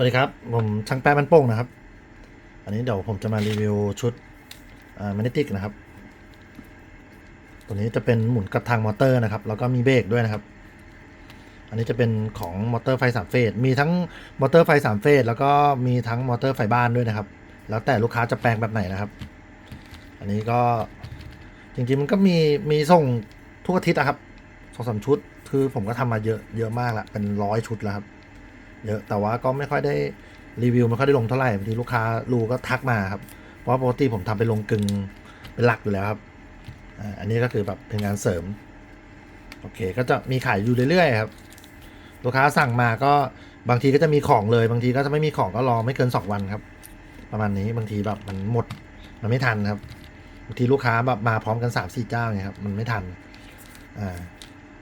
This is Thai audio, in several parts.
วัสดีครับ ผมช่างแป้มันโป้งนะครับ อันนี้เดี๋ยวผมจะมารีวิวชุดแมกเนติกนะครับ ตัวนี้จะเป็นหมุนกับทางมอเตอร์นะครับ แล้วก็มีเบรกด้วยนะครับ อันนี้จะเป็นของมอเตอร์ไฟสามเฟส มีทั้งมอเตอร์ไฟสามเฟส แล้วก็มีทั้งมอเตอร์ไฟบ้านด้วยนะครับ แล้วแต่ลูกค้าจะแปลงแบบไหนนะครับ อันนี้ก็จริงๆมันก็มีมีส่งทุกอาทิตย์นะครับสองสามชุด คือผมก็ทำมาเยอะเยอะมากละเป็นร้อยชุดแล้วครับ เยอะแต่ว่าก็ไม่ค่อยได้รีวิวไม่ค่อยได้ลงเท่าไหร่บางทีลูกค้ารู้ก็ทักมาครับ เพราะปกติผมทำเป็นลงกึ่งเป็นหลักอยู่แล้วครับอันนี้ก็คือแบบเป็นงานเสริม โอเคก็จะมีขายอยู่เรื่อยๆครับ ลูกค้าสั่งมาก็บางทีก็จะมีของเลย บางทีก็จะไม่มีของก็รอไม่เกินสองวันครับ ประมาณนี้บางทีแบบมันหมดมันไม่ทันครับบางทีลูกค้าแบบมาพร้อมกันสามสี่เจ้าเนี่ยครับมันไม่ทันอ่า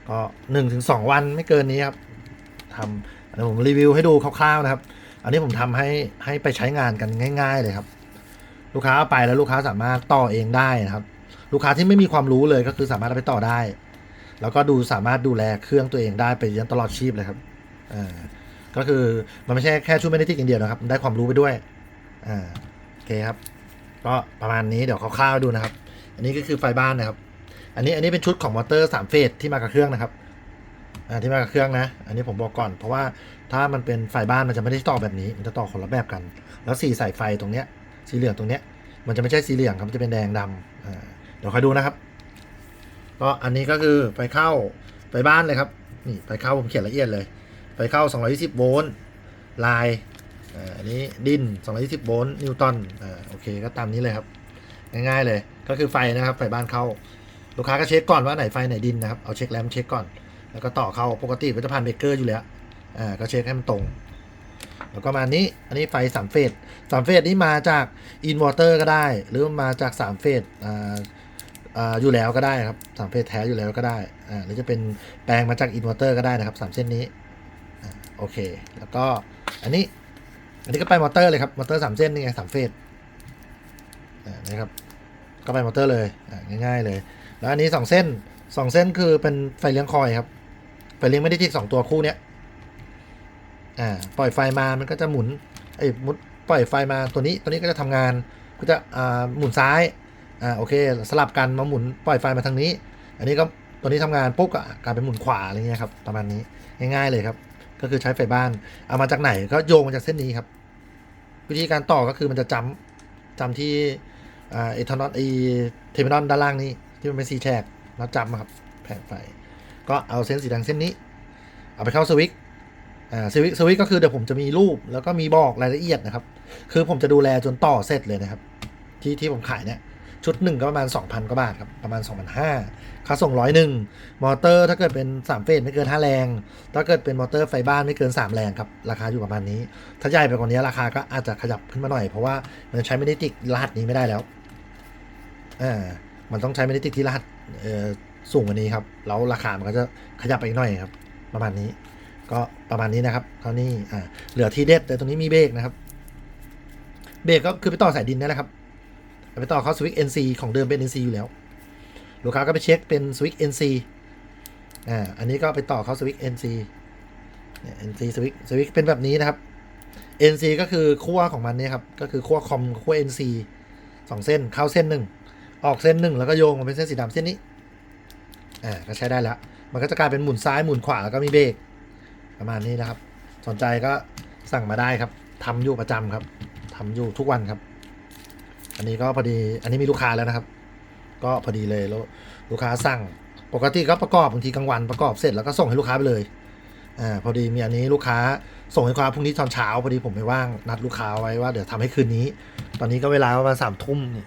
ก็หนึ่งถึงสองวันไม่เกินนี้ครับทำ ดี๋ยวผมรีวิวให้ดูคร่าวๆนะครับ อันนี้ผมทำให้ให้ไปใช้งานกันง่าย ๆ เลยครับ ลูกค้าไปแล้วลูกค้าสามารถต่อเองได้นะครับ ลูกค้าที่ไม่มีความรู้เลยก็คือสามารถไปต่อได้ แล้วก็ดูสามารถดูแลเครื่องตัวเองได้ไปยันตลอดชีพเลยครับอ่าก็คือมันไม่ใช่แค่ชุดไม่ได้ที่อย่างเดียวนะครับ ได้ความรู้ไปด้วยอ่าโอเคครับ ก็ประมาณนี้เดี๋ยวคร่าวๆดูนะครับ อันนี้ก็คือไฟบ้านนะครับ อันนี้อันนี้เป็นชุดของมอเตอร์สามเฟสที่มากับเครื่องนะครับ อ่าที่มากับเครื่องนะ อันนี้ผมบอกก่อน เพราะว่าถ้ามันเป็นไฟบ้านมันจะไม่ได้ต่อแบบนี้ มันจะต่อคนละแบบกัน แล้วสีสายไฟตรงเนี้ย สีเหลืองตรงเนี้ย มันจะไม่ใช่สีเหลืองครับ มันจะเป็นแดงดำอ่า เดี๋ยวคอยดูนะครับ ก็อันนี้ก็คือไฟเข้าไฟบ้านเลยครับ นี่ไฟเข้าผมเขียนละเอียดเลย ไฟเข้า 220 โวลต์ ลาย อ่า อันนี้ดิน 220 โวลต์ นิวตัน อ่า โอเค ก็ตามนี้เลยครับ ง่ายๆเลย ก็คือไฟนะครับ ไฟบ้านเข้า ลูกค้าก็เช็คก่อนว่าไหนไฟไหนดินนะครับ เอาเช็คแรมเช็คก่อน แล้วก็ต่อเข้าปกติก็จะผ่านเบรกเกอร์อยู่แล้วอ่าก็เช็คให้มันตรง แล้วก็มานี้อันนี้ไฟสามเฟสสามเฟสนี้มาจากอินเวอร์เตอร์ก็ได้ หรือมาจากสามเฟสอ่าอ่าอยู่แล้วก็ได้ครับสามเฟสแท้อยู่แล้วก็ได้อ่าหรือจะเป็นแปลงมาจากอินเวอร์เตอร์ก็ได้นะครับสามเส้นนี้โอเค แล้วก็อันนี้ อันนี้ก็ไปมอเตอร์เลยครับ มอเตอร์สามเส้นนี่ไงสามเฟสอ่านะครับ ก็ไปมอเตอร์เลยอ่าง่ายๆเลย แล้วอันนี้สองเส้นสองเส้นคือเป็นไฟเลี้ยงคอยครับ ไฟเลี้ยงไม่ได้ที่สองตัวคู่เนี้ยอ่าปล่อยไฟมามันก็จะหมุนไอ้ยมุดปล่อยไฟมาตัวนี้ตัวนี้ก็จะทำงานก็จะอ่าหมุนซ้ายอ่าโอเค สลับกันมาหมุนปล่อยไฟมาทางนี้ อันนี้ก็ตัวนี้ทำงานปุ๊บก็กลายเป็นหมุนขวาอะไรเงี้ยครับประมาณนี้ง่ายๆเลยครับ ก็คือใช้ไฟบ้านเอามาจากไหนก็โยงมาจากเส้นนี้ครับ วิธีการต่อก็คือมันจะจำจำที่อ่าเอทานอลไอเทมินอลด้านล่างนี้ที่มันเป็นสีแฉกแล้วจำครับแผงไฟ ก็เอาเส้นสีแดงเส้นนี้ เอาไปเข้าสวิตอ่าสวิตสวิตก็คือเดี๋ยวผมจะมีรูป แล้วก็มีบอกรายละเอียดนะครับ คือผมจะดูแลจนต่อเสร็จเลยนะครับ ที่ที่ผมขายเนี่ยชุดหนึ่งก็ประมาณ 2,000กว่าบาทครับ ประมาณ 2,500ค่าส่งร้อยหนึ่งมอเตอร์ถ้าเกิดเป็น 3 เฟสไม่เกิน 5 แรง ถ้าเกิดเป็นมอเตอร์ไฟบ้านไม่เกิน 3 แรงครับ ราคาอยู่ประมาณนี้ ถ้าใหญ่ไปกว่านี้ราคาก็อาจจะขยับขึ้นมาหน่อย เพราะว่ามันใช้ไม่ได้ติกรหัสนี้ไม่ได้แล้วอ่ามันต้องใช้ไม่ได้ติกที่รหัสเอ่อ สูงกว่านี้ครับ แล้วราคามันก็จะขยับไปอีกหน่อยครับ ประมาณนี้ ก็ประมาณนี้นะครับเท่านี้อ่าเหลือที่เด็ดแต่ตรงนี้มีเบรกนะครับ เบรกก็คือไปต่อสายดินนี่แหละครับไปต่อเขาสวิตช์ NC ของเดิมเป็น NC อยู่แล้ว ลูกค้าก็ไปเช็คเป็นสวิตช์ NC อ่า อันนี้ก็ไปต่อเขาสวิตช์ NC เนี่ย NC สวิตช์สวิตช์เป็นแบบนี้นะครับ NC ก็คือขั้วของมันเนี่ยครับ ก็คือขั้วคอมขั้ว NC สองเส้นเข้าเส้นหนึ่งออกเส้นหนึ่งแล้วก็โยงมาเป็นเส้นสีดำเส้นนี้ อ่าก็ใช้ได้แล้ว มันก็จะกลายเป็นหมุนซ้ายหมุนขวาแล้วก็มีเบรกประมาณนี้นะครับ สนใจก็สั่งมาได้ครับทำอยู่ประจำครับทำอยู่ทุกวันครับ อันนี้ก็พอดีอันนี้มีลูกค้าแล้วนะครับ ก็พอดีเลยแล้วลูกค้าสั่งปกติก็ประกอบบางทีกลางวันประกอบเสร็จแล้วก็ส่งให้ลูกค้าไปเลยอ่าพอดีมีอันนี้ลูกค้าส่งให้ลูกค้าพรุ่งนี้ตอนเช้าพอดีผมไม่ว่างนัดลูกค้าไว้ว่าเดี๋ยวทำให้คืนนี้ ตอนนี้ก็เวลาประมาณสามทุ่มนี่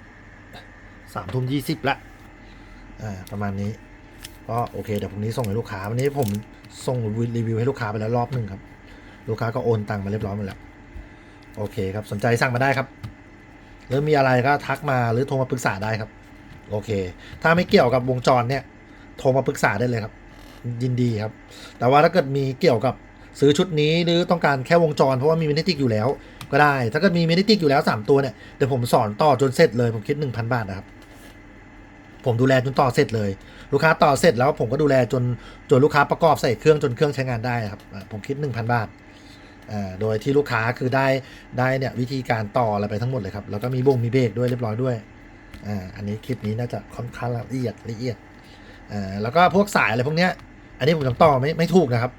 สามทุ่มยี่สิบละอ่าประมาณนี้ ก็โอเคเดี๋ยวพรุ่งนี้ส่งให้ลูกค้าวันนี้ผมส่งรีวิวให้ลูกค้าไปแล้วรอบหนึ่งครับ ลูกค้าก็โอนตังค์มาเรียบร้อยหมดแล้วโอเคครับสนใจสั่งมาได้ครับหรือมีอะไรก็ทักมาหรือโทรมาปรึกษาได้ครับ โอเค ถ้าไม่เกี่ยวกับวงจรเนี่ย โทรมาปรึกษาได้เลยครับ ยินดีครับ แต่ว่าถ้าเกิดมีเกี่ยวกับซื้อชุดนี้หรือต้องการแค่วงจร เพราะว่ามีมินิติกอยู่แล้ว ก็ได้ ถ้าเกิดมีมินิติกอยู่แล้ว 3 ตัวเนี่ยเดี๋ยวผมสอนต่อจนเสร็จเลยผมคิด 1,000 บาทนะครับ ผมดูแลจนต่อเสร็จเลย ลูกค้าต่อเสร็จแล้วผมก็ดูแลจนจนลูกค้าประกอบใส่เครื่องจนเครื่องใช้งานได้ครับผมคิด 1,000 บาทอ่าโดยที่ลูกค้าคือได้ได้เนี่ยวิธีการต่ออะไรไปทั้งหมดเลยครับแล้วก็มีบ่งมีเบรกด้วยเรียบร้อยด้วยอ่าอันนี้คลิปนี้น่าจะค่อนข้างละเอียดละเอียดอ่าแล้วก็พวกสายอะไรพวกเนี้ยอันนี้ผมยังต่อไม่ไม่ถูกนะครับ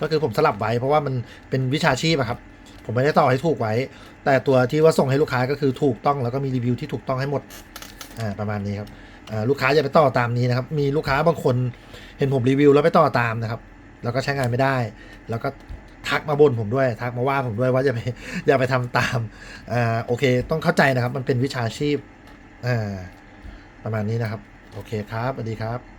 ก็คือผมสลับไว้เพราะว่ามันเป็นวิชาชีพครับผมไม่ได้ต่อให้ถูกไว้ แต่ตัวที่ว่าส่งให้ลูกค้าก็คือถูกต้องแล้วก็มีรีวิวที่ถูกต้องให้หมดอ่าประมาณนี้ครับ ลูกค้าอย่าไปต่อตามนี้นะครับ มีลูกค้าบางคนเห็นผมรีวิวแล้วไปต่อตามนะครับ แล้วก็ใช้งานไม่ได้ แล้วก็ทักมาบ่นผมด้วย ทักมาว่าผมด้วยว่าอย่าไปอย่าไปทำตามอ่าโอเค ต้องเข้าใจนะครับ มันเป็นวิชาชีพอ่าประมาณนี้นะครับ โอเคครับสวัสดีครับ